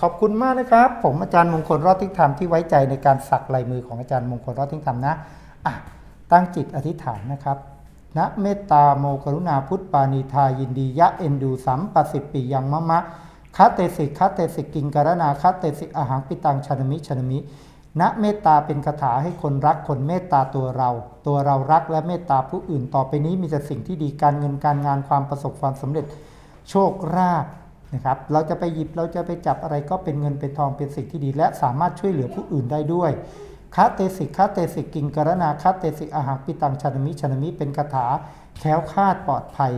ขอบคุณมากนะครับ ผมอาจารย์มงคลรอดทิ้งธรรมที่ไว้ใจในการสักลายมือของอาจารย์มงคลรอดทิ้งธรรมนะะตั้งจิตอธิษฐานนะครับนะเมตตาโมกรุณาพุทธปานีทายินดียะเอ็นดูสัมปสิปิยังมะมะคัตเตสิกคัตเตสิกกิงการนาคัตเตสิกอาหังปิตังชนมิชนมินะเมตตาเป็นคาถาให้คนรักคนเมตตาตัวเรา ตัวเรารักและเมตตาผู้อื่นต่อไปนี้มีแต่สิ่งที่ดีการเงินการงานความประสบความสำเร็จโชคราภ นะครับ เราจะไปหยิบเราจะไปจับอะไรก็เป็นเงินเป็นทองเป็นสิ่งที่ดี และสามารถช่วยเหลือผู้อื่นได้ด้วยคาเตสิกคาเตสิกกิงกรณาคาเตสิกอาหารปิตังชนมิชนมิเป็นคาถาแคล้วคาดปลอดภัย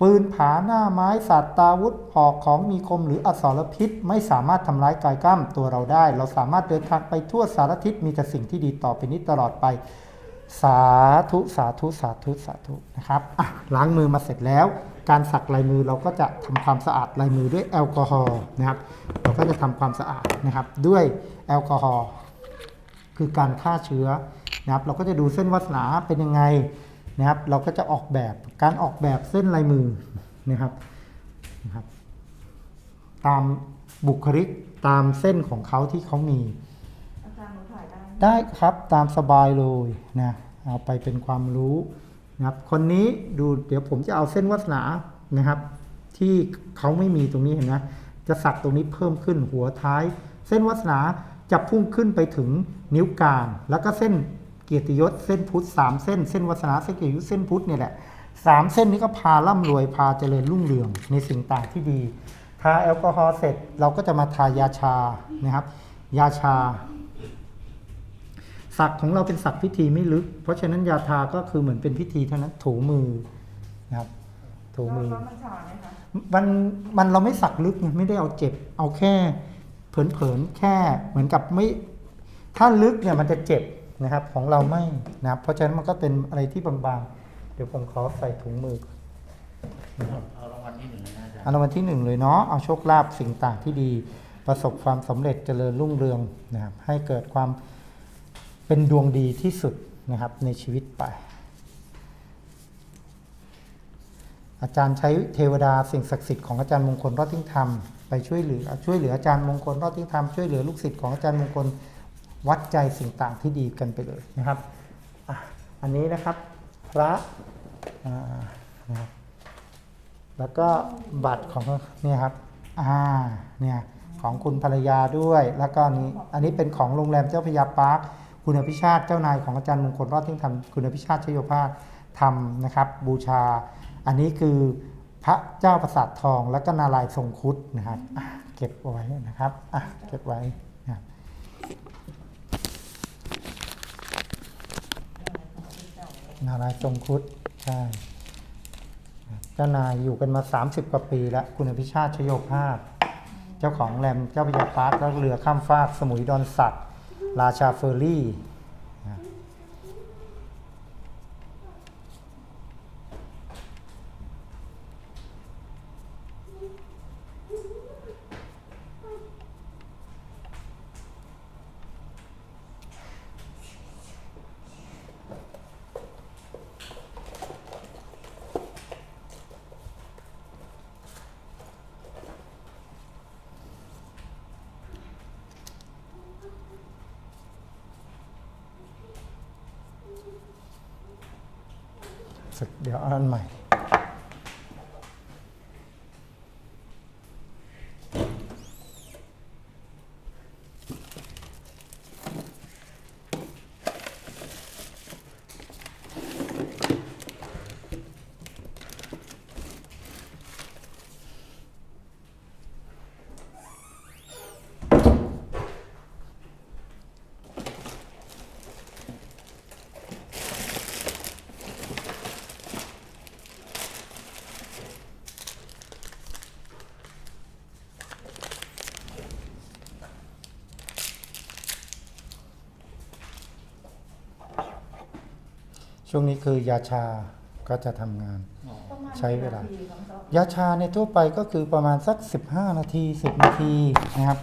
ปืนผาหน้าไม้สัตว์ตาวุธหอกของมีคมหรืออสรพิษ ไม่สามารถทำร้ายกายกล้ามตัวเราได้ เราสามารถเดินทางไปทั่วสารทิศมีแต่สิ่งที่ดีต่อไปนี้ตลอดไป สาธุสาธุสาธุสาธุนะครับล้างมือมาเสร็จแล้ว การสักลายมือเราก็จะทำความสะอาดลายมือด้วยแอลกอฮอล์นะครับ เราก็จะทำความสะอาดนะครับด้วยแอลกอฮอล์คือการฆ่าเชื้อนะครับ เราก็จะดูเส้นวาสนาเป็นยังไงนะครับ เราก็จะออกแบบการออกแบบเส้นลายมือนะครับนะครับ ตามบุคลิกตามเส้นของเขาที่เขามีอาจารย์หนูถ่ายได้ไหมได้ครับตามสบายเลยนะเอาไปเป็นความรู้ นะครับ คนนี้ดูเดี๋ยวผมจะเอาเส้นวาสนานะครับ ที่เขาไม่มีตรงนี้เห็นไหมจะสักตรงนี้เพิ่มขึ้นหัวท้าย เส้นวาสนาจะพุ่งขึ้นไปถึงนิ้วกลาง แล้วก็เส้นเกียรติยศเส้นพุทธสามเส้นเส้นวาสนาเส้นเกียรติยศเส้นพุทธเนี่ยแหละสามเส้นนี้ก็พาร่ำรวยพาเจริญรุ่งเรืองในสิ่งต่างที่ดี ทาแอลกอฮอล์เสร็จเราก็จะมาทายาชานะครับ ยาชา สักของเราเป็นสักพิธีไม่ลึก เพราะฉะนั้นยาทาก็คือเหมือนเป็นพิธีเท่านั้นถูมือนะครับ ถูมือแล้วมันชาไหมคะมันมันเราไม่สักลึกไงไม่ได้เอาเจ็บ เอาแค่เผินเผินๆแค่เหมือนกับไม่ถ้าลึกเนี่ยมันจะเจ็บนะครับของเราไม่นะครับ เพราะฉะนั้นมันก็เป็นอะไรที่บางๆ เดี๋ยวผมขอใส่ถุงมือก่อนนะครับเอารางวัลที่หนึ่งเลยนะอาจารย์เอารางวัลที่หนึ่งเลยเนาะเอาโชคลาภสิ่งต่างที่ดี ประสบความสำเร็จเจริญรุ่งเรืองนะครับให้เกิดความ เป็นดวงดีที่สุดนะครับในชีวิตไป อาจารย์ใช้เทวดาสิ่งศักดิ์สิทธิ์ของอาจารย์มงคลรอดทิ้งธรรมไปช่วยเหลือช่วยเหลืออาจารย์มงคลรอดทิ้งธรรมช่วยเหลือลูกศิษย์ของอาจารย์มงคลวัดใจสิ่งต่างที่ดีกันไปเลยนะครับออันนี้นะครับพระแล้วก็บัตรของเนี่ยครับอ่าเนี่ยของคุณภรรยาด้วย แล้วก็นี้อันนี้เป็นของโรงแรมเจ้าพยาปาร์ค คุณอภิชาติเจ้านายของอาจารย์มงคลรอดทิ้งทำคุณอภิชาติชโยภาสทำนะครับ บูชา อันนี้คือพระเจ้าประสาททองแล้วก็นารายทรงคุดนะครับอะเก็บไว้นะครับเก็บไว้นะนารายทรงคุดใช่เจ้านายอยู่กันมา 30 กว่าปีแล้ว คุณอภิชาติชโยภาพเจ้าของแรมเจ้าพยาปาร์คแล้วเรือข้ามฟากสมุยดอนสัตว์ ราชาเฟอร์รี่นะ สึกเดี๋ยวเอาอันใหม่ ช่วงนี้คือยาชาก็จะทำงานประมาณใช้เวลากี่นทีครับยาชาในยทั่วไปก็คือประมาณสัก 15 นาที 10 นาทีนะครับ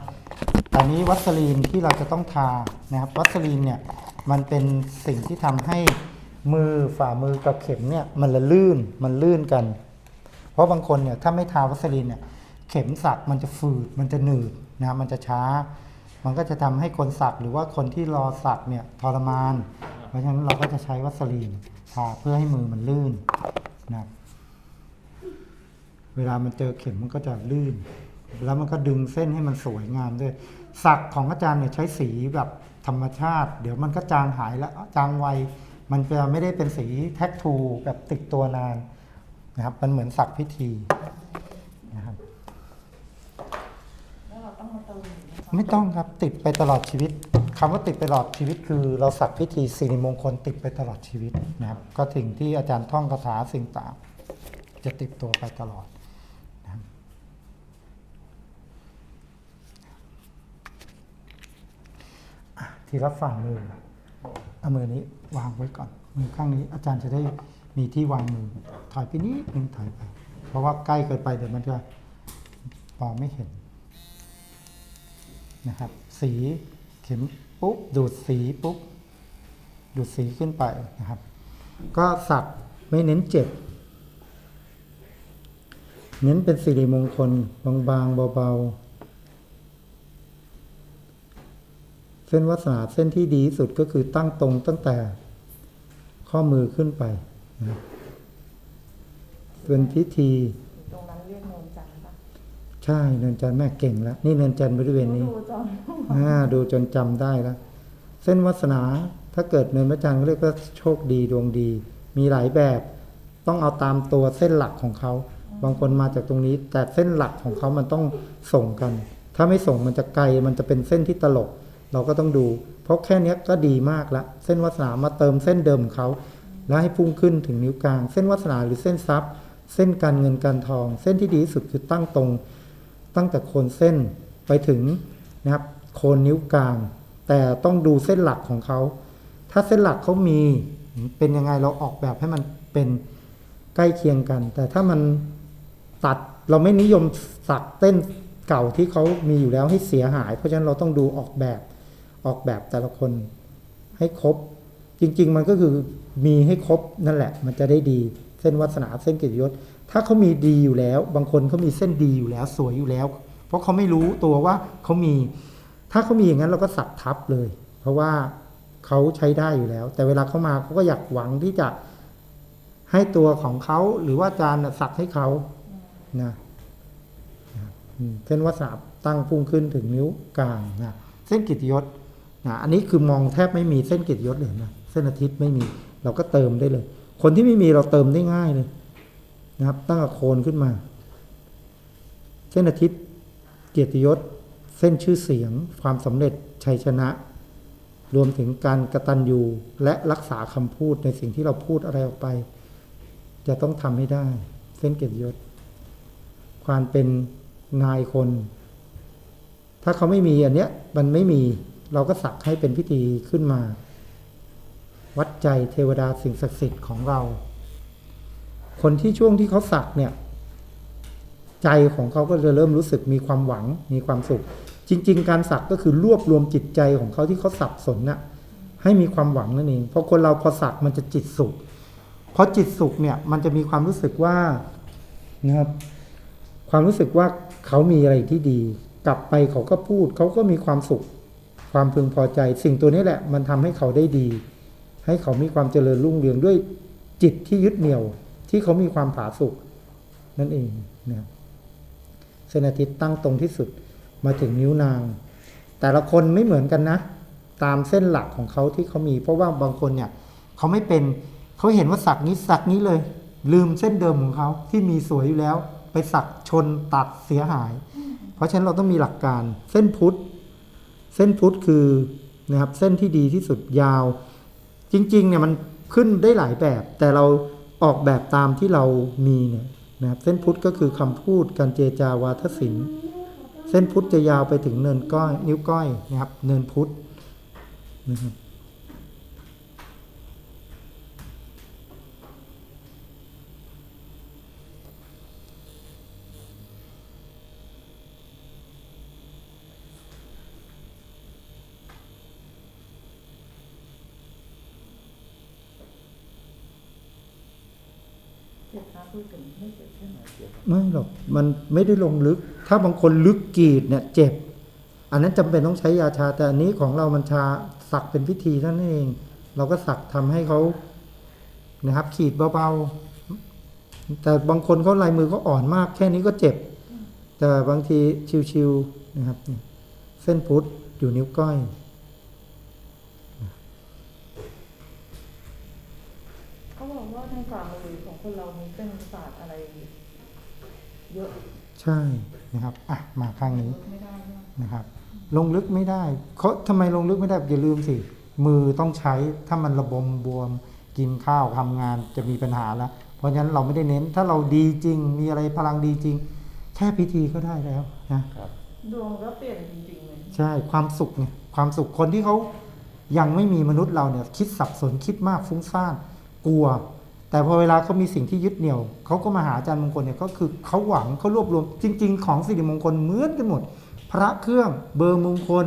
ตอนนี้วัสลีนที่เราจะต้องทานะครับวัสลีนเนี่ยมันเป็นสิ่งที่ทำให้มือฝ่ามือกับเข็มเนี่ยมันละลื่นมันลื่นกัน เพราะบางคนเนี่ยถ้าไม่ทาวัสลีนเนี่ยเข็มสักมันจะฝืดมันจะหนืดนะมันจะช้า มันก็จะทำให้คนสักหรือว่าคนที่รอสักเนี่ยทรมาน เพราะฉะนั้นเราก็จะใช้วัสลีนทาเพื่อให้มือมันลื่นนะครับเวลามันเจอเข็มมันก็จะลื่น แล้วมันก็ดึงเส้นให้มันสวยงามด้วยสักของอาจารย์เนี่ยใช้สีแบบธรรมชาติ เดี๋ยวมันก็จางหายแล้วจางไวมันจะไม่ได้เป็นสีแท็กทูแบบติดตัวนานนะครับ มันเหมือนสักพิธีนะครับ แล้วเราต้องมาเติมอีก ไม่ต้องครับติดไปตลอดชีวิตคำว่าติดไปตลอดชีวิต คือเราสักพิธีสิริมงคลติดไปตลอดชีวิตนะครับก็สิ่งที่อาจารย์ท่องคาถาสิ่งต่างจะติดตัวไปตลอดนะครับอะทีละฝ่ามือเอามือนี้วางไว้ก่อน มือข้างนี้อาจารย์จะได้มีที่วางมือถอยไปนิดนึงถอยไป เพราะว่าใกล้เกินไปเดี๋ยวมันจะมองไม่เห็น นะครับ สีเข็มปุ๊บดูดสีปุ๊บดูดสีขึ้นไปนะครับ ก็สักไม่เน้นเจ็บ เน้นเป็นสิริมงคลบางๆเบาๆ เส้นวัสนาเส้นที่ดีที่สุดก็คือตั้งตรงตั้งแต่ข้อมือขึ้นไปนะเป็นพิธี ใช่เนินจันทร์แม่เก่งแล้วนี่เนินจันทร์บริเวณนี้ดูจอนอ่าดูจนจำได้แล้วเส้นวาสนาถ้าเกิดเนินพระจันทร์ก็เรียกว่าโชคดีดวงดี มีหลายแบบต้องเอาตามตัวเส้นหลักของเขาบางคนมาจากตรงนี้ แต่เส้นหลักของเขามันต้องส่งกัน ถ้าไม่ส่งมันจะไกลมันจะเป็นเส้นที่ตลก เราก็ต้องดู เพราะแค่เนี้ยก็ดีมากละเส้นวาสนามาเติมเส้นเดิมของเขา แล้วให้พุ่งขึ้นถึงนิ้วกลาง เส้นวาสนาหรือเส้นทรัพย์ เส้นการเงินการทอง เส้นที่ดีที่สุดคือตั้งตรง ตั้งแต่โคนเส้นไปถึงนะครับโคนนิ้วกลาง แต่ต้องดูเส้นหลักของเขา ถ้าเส้นหลักเขามีเป็นยังไงเราออกแบบให้มันเป็นใกล้เคียงกัน แต่ถ้ามันตัดเราไม่นิยมสักเต้นเก่าที่เขามีอยู่แล้วให้เสียหาย เพราะฉะนั้นเราต้องดูออกแบบออกแบบแต่ละคนให้ครบ จริง ๆ มันก็คือมีให้ครบนั่นแหละ มันจะได้ดี เส้นวาสนาเส้นกิจยศ ถ้าเขามีดีอยู่แล้ว บางคนเขามีเส้นดีอยู่แล้ว สวยอยู่แล้ว เพราะเขาไม่รู้ตัวว่าเขามี ถ้าเขามีอย่างนั้นเราก็สักทับเลย เพราะว่าเขาใช้ได้อยู่แล้ว แต่เวลาเขามาเขาก็อยากหวังที่จะให้ตัวของเขาหรือว่าอาจารย์น่ะสักให้เขานะเส้นวาสาตั้งพุ่งขึ้นถึงนิ้วกลางนะเส้นกิจยศนะอันนี้คือมองแทบไม่มีเส้นกิจยศเลยนะเส้นอาทิตย์ไม่มี เราก็เติมได้เลย คนที่ไม่มีเราเติมได้ง่ายเลย นะครับ ตั้งแต่โคนขึ้นมา เส้นอาทิตย์เกียรติยศ เส้นชื่อเสียง ความสำเร็จชัยชนะ รวมถึงการกระตันยูและรักษาคำพูดในสิ่งที่เราพูดอะไรออกไป จะต้องทำให้ได้ เส้นเกียรติยศ ความเป็นนายคน ถ้าเขาไม่มีอันเนี้ยมันไม่มีเราก็สักให้เป็นพิธีขึ้นมา วัดใจเทวดาสิ่งศักดิ์สิทธิ์ของเรา คนที่ช่วงที่เขาสักเนี่ย ใจของเขาก็จะเริ่มรู้สึกมีความหวังมีความสุข จริง ๆ การสักก็คือรวบรวมจิตใจของเขาที่เขาสับสนน่ะให้มีความหวังนั่นเองเพราะคนเราพอสักมันจะจิตสุขเพราะจิตสุขเนี่ยมันจะมีความรู้สึกว่านะครับความรู้สึกว่าเขามีอะไรที่ดี กลับไปเขาก็พูดเขาก็มีความสุข ความพึงพอใจ สิ่งตัวนี้แหละ มันทำให้เขาได้ดี ให้เขามีความเจริญรุ่งเรืองด้วยจิตที่ยึดเหนี่ยว ที่เขามีความผาสุกนั่นเองนะครับเส้นอาทิตย์ตั้งตรงที่สุดมาถึงนิ้วนาง แต่ละคนไม่เหมือนกันนะ ตามเส้นหลักของเขาที่เขามี เพราะว่าบางคนเนี่ยเขาไม่เป็นเขาเห็นว่าสักนี้สักนี้เลย ลืมเส้นเดิมของเขาที่มีสวยอยู่แล้ว ไปสักชนตัดเสียหาย เพราะฉะนั้นเราต้องมีหลักการเส้นพุทธเส้นพุทธคือนะครับเส้นที่ดีที่สุดยาว จริงๆเนี่ยมันขึ้นได้หลายแบบ แต่เรา ออกแบบตามที่เรามีเนี่ยนะครับเส้นพุทธก็คือคำพูดการเจจาวาทศิลป์เส้นพุทธจะยาวไปถึงเนินก้อยนิ้วก้อยนะครับ เนินพุทธนะครับ ไม่เจ็บใช่ไหมไม่หรอกมันไม่ได้ลงลึก ถ้าบางคนลึกกีดเนี่ยเจ็บ อันนั้นจำเป็นต้องใช้ยาชา แต่อันนี้ของเรามันชาสักเป็นพิธีเท่านั้นเอง เราก็สักทำให้เขานะครับ ขีดเบาๆ แต่บางคนเขาลายมือเขาอ่อนมาก แค่นี้ก็เจ็บ แต่บางทีชิวๆนะครับ เส้นพุทธอยู่นิ้วก้อย เขา บอกว่าในฝ่ามือของคนเรามีเส้นประสาทอะไรเยอะ ใช่นะครับอะมาข้างนี้ไม่ได้ใช่ไหมนะครับ ลงลึกไม่ได้เขาทำไมลงลึกไม่ได้อย่าลืมสิ มือต้องใช้ถ้ามันระบมบวม กินข้าวทำงานจะมีปัญหาแล้วเพราะฉะนั้นเราไม่ได้เน้นถ้าเราดีจริง มีอะไรพลังดีจริง แค่พิธีก็ได้แล้วนะดวงก็เปลี่ยนจริงๆเลยใช่ความสุขไงความสุขคนที่เขายังไม่มีมนุษย์เราเนี่ยคิดสับสนคิดมากฟุ้งซ่าน กลัว แต่พอเวลาเขามีสิ่งที่ยึดเหนี่ยวเขาก็มาหาอาจารย์มงคลเนี่ยก็คือเขาหวังเขารวบรวม จริง ๆ ของสิริมงคลเหมือนกันหมด พระเครื่องเบอร์มงคล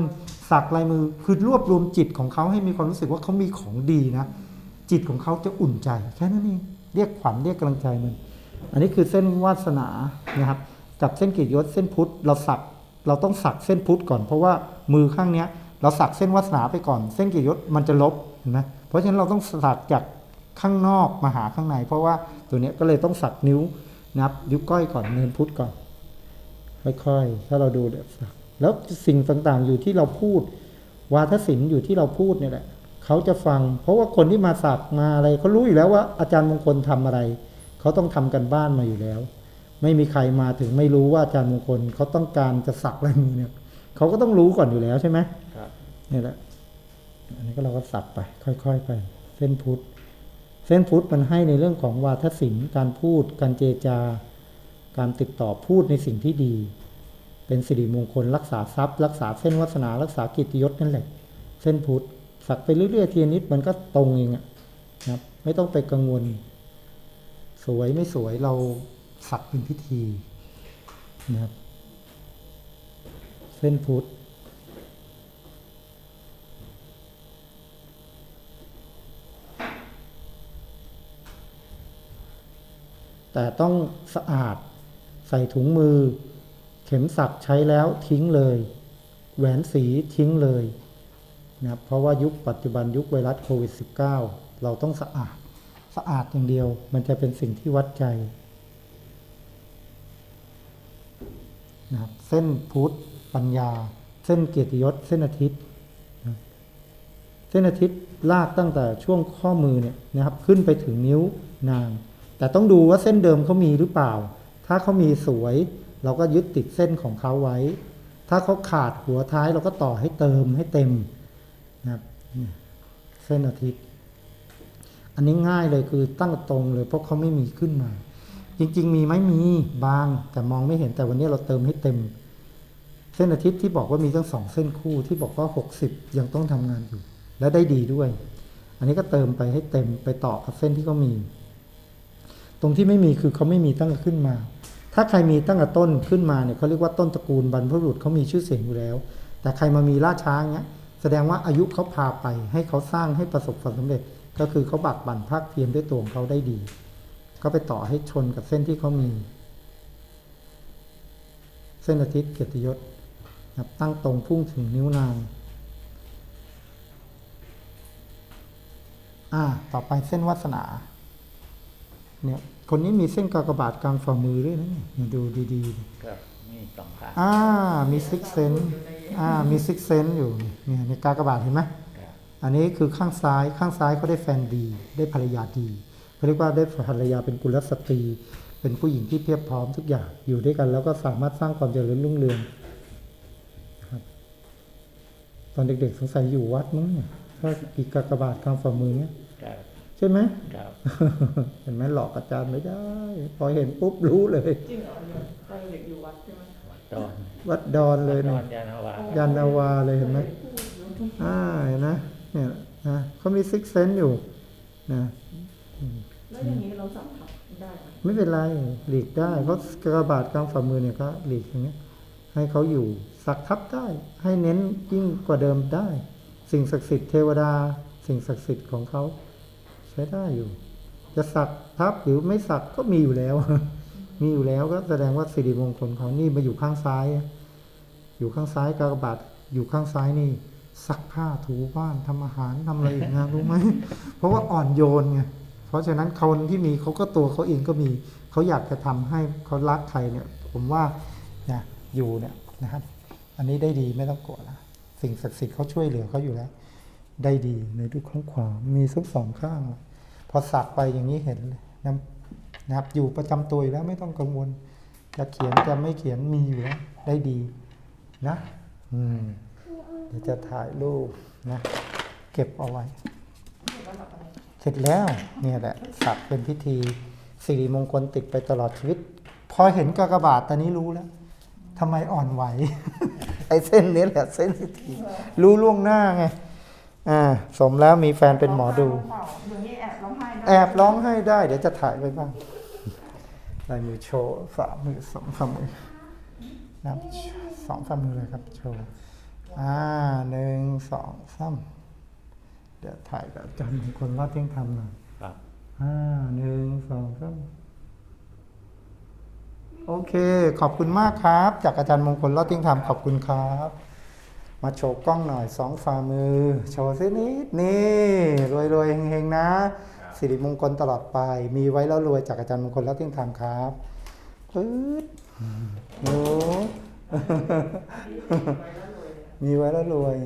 สักลายมือคือรวบรวมจิตของเขาให้มีความรู้สึกว่าเขามีของดีนะจิตของเขาจะอุ่นใจแค่นั้นเองเรียกขวัญเรียกกำลังใจมัน อันนี้คือเส้นวาสนานะครับกับเส้นกิจยศเส้นพุทธเราสักเราต้องสักเส้นพุทธก่อนเพราะว่ามือข้างเนี้ยเราสักเส้นวาสนาไปก่อน เส้นกิจยศมันจะลบเห็นไหมเพราะฉะนั้นเราต้องสักจาก ข้างนอกมาหาข้างใน เพราะว่าตัวเนี้ยก็เลยต้องสักนิ้วนะครับนิ้วก้อยก่อนเนินพุทธก่อน ค่อยๆ ถ้าเราดูเนี่ยสักแล้วสิ่งต่างๆอยู่ที่เราพูด วาทศิลป์อยู่ที่เราพูดเนี่ยแหละเขาจะฟัง เพราะว่าคนที่มาสักมาอะไรเขารู้อยู่แล้วว่าอาจารย์มงคลทำอะไร เขาต้องทำกันบ้านมาอยู่แล้ว ไม่มีใครมาถึงไม่รู้ว่าอาจารย์มงคลเขาต้องการจะสักลายมือเนี่ยเขาก็ต้องรู้ก่อนอยู่แล้วใช่ไหมครับนี่แหละอันนี้ก็เราก็สับไป ค่อย ๆ ไป เส้นพุทธ เส้นพุทธมันให้ในเรื่องของวาทศิลป์การพูด การเจจา การติดต่อพูดในสิ่งที่ดี เป็นสิริมงคลรักษาทรัพย์ รักษาเส้นวาสนารักษากิตติยศนั่นแหละ เส้นพุทธสักไปเรื่อยๆทีนิดมันก็ตรงเองอะนะครับไม่ต้องไปกังวล สวยไม่สวยเราสักเป็นพิธีนะครับเส้นพุทธ แต่ต้องสะอาด ใส่ถุงมือ เข็มสักใช้แล้วทิ้งเลย แหวนสีทิ้งเลยนะครับเพราะว่ายุคปัจจุบันยุคไวรัสโควิด -19 เราต้องสะอาดสะอาดอย่างเดียว มันจะเป็นสิ่งที่วัดใจนะครับเส้นพุทธปัญญา เส้นเกียรติยศ เส้นอาทิตย์นะเส้นอาทิตย์ลากตั้งแต่ช่วงข้อมือเนี่ยนะครับ ขึ้นไปถึงนิ้วนาง แต่ต้องดูว่าเส้นเดิมเขามีหรือเปล่า ถ้าเขามีสวย เราก็ยึดติดเส้นของเขาไว้ ถ้าเขาขาดหัวท้ายเราก็ต่อให้เติมให้เต็มนะครับเส้นอาทิตย์ อันนี้ง่ายเลยคือตั้งตรงเลยเพราะเขาไม่มีขึ้นมา จริง ๆ มีไหมมีบาง แต่มองไม่เห็นแต่วันนี้เราเติมให้เต็ม เส้นอาทิตย์ที่บอกว่ามีทั้งสองเส้นคู่ที่บอกว่าหกสิบยังต้องทำงานอยู่ และได้ดีด้วย อันนี้ก็เติมไปให้เต็มไปต่อกับเส้นที่เขามี ตรงที่ไม่มีคือเขาไม่มีตั้งแต่ขึ้นมา ถ้าใครมีตั้งแต่ต้นขึ้นมาเนี่ยเขาเรียกว่าต้นตระกูลบรรพบุรุษเขามีชื่อเสียงอยู่แล้ว แต่ใครมามีล่าช้างเงี้ยแสดงว่าอายุเขาพาไปให้เขาสร้างให้ประสบความสำเร็จ ก็คือเขาบักบั่นภาคเพียรด้วยตัวของเขาได้ดี ก็ไปต่อให้ชนกับเส้นที่เขามี เส้นอาทิตย์เกียรติยศตั้งตรงพุ่งถึงนิ้วนางอ่าต่อไปเส้นวาสนา เนี่ยคนนี้มีเส้นกากบาทกลางฝ่ามือด้วยนะเนี่ยดูดีๆครับมีสองขาอ่ามีซิกเซนอ่ามีซิกเซนอยู่เนี่ยในกากบาทเห็นไหมครับอันนี้คือข้างซ้ายข้างซ้ายเขาได้แฟนดี ได้ภรรยาดีเขาเรียกว่าได้ภรรยาเป็นกุลสตรี เป็นผู้หญิงที่เพียบพร้อมทุกอย่างอยู่ด้วยกัน แล้วก็สามารถสร้างความเจริญรุ่งเรืองครับตอนเด็กๆสงสัยอยู่วัดมั้งเนี่ยถ้าอีกกากบาทกลางฝ่ามือเนี่ยครับใช่ไหมครับเห็นไหมหลอกอาจารย์ไม่ได้ พอเห็นปุ๊บรู้เลยจริงเหรอเนี่ยตอนเด็กอยู่วัดใช่ไหมตอนวัดดอนเลยตอเนี่ยนยานาวายันนาวาเลยเห็นไหมอ่าเห็นนะเนี่ยนะเขามีซิกเซนอยู่นะแล้วอย่างนี้เราสัมผัสได้ไหมไม่เป็นไรหลีกได้ เพราะกระบาดกลางฝ่ามือเนี่ยก็หลีกอย่างเงี้ย ให้เขาอยู่สักทับได้ ให้เน้นยิ่งกว่าเดิมได้ สิ่งศักดิ์สิทธิ์เทวดา สิ่งศักดิ์สิทธิ์ของเขา ใช้ได้อยู่ จะสักทับหรือไม่สักก็มีอยู่แล้ว มีอยู่แล้วก็แสดงว่าสิริมงคลเขานี่มาอยู่ข้างซ้าย อยู่ข้างซ้ายกากบาทอยู่ข้างซ้ายนี่ซักผ้าถูบ้านทำอาหารทำอะไรอีกนะรู้ไหมเพราะว่าอ่อนโยนไงเพราะฉะนั้นคนที่มีเขาก็ตัวเขาเองก็มีเขาอยากจะทำให้เขารักใครเนี่ย ผมว่าเนี่ยอยู่เนี่ยนะครับ อันนี้ได้ดีไม่ต้องกลัวนะสิ่งศักดิ์สิทธิ์เขาช่วยเหลือเขาอยู่แล้ว ได้ดีในทุกข้างขวามีทุกสองข้าง พอสักไปอย่างนี้เห็นเลยนะนะครับอยู่ประจำตัวอยู่แล้วไม่ต้องกังวล จะเขียนจะไม่เขียนมีอยู่แล้วได้ดีนะอืมเดี๋ยวจะถ่ายรูปนะ เก็บเอาไว้ เสร็จแล้วเนี่ยแหละสักเป็นพิธีสิริมงคลติดไปตลอดชีวิต พอเห็นกากบาทตอนนี้รู้แล้วทำไมอ่อนไหว ไอ้เส้นนี้แหละเส้นสิทีรู้ล่วงหน้าไง อ่าสมแล้วมีแฟนเป็นหมอดูอย่างนี้แอบร้องไห้ได้แอบร้องให้ได้ เดี๋ยวจะถ่ายไว้บ้างลายมือโชว์ฝ่ามือสองฝ่ามือนับสองฝ่ามือเลยครับโชว์อ่าหนึ่งสองสามเดี๋ยวถ่ายกับอาจารย์มงคลรอดเที่ยงธรรมหน่อยครับอ่าหนึ่งสองสามโอเค ขอบคุณมากครับ จากอาจารย์มงคลรอดเที่ยงธรรมขอบคุณครับ มาโชว์กล้องหน่อยสองฝ่ามือ โชว์สินิดนี่รวยรวยๆเฮงๆนะ สิริมงคลตลอดไป มีไว้แล้วรวยจากอาจารย์มงคลแล้วเที่ยงธรรมครับปึ๊ดหนูมีไว้แล้วรวย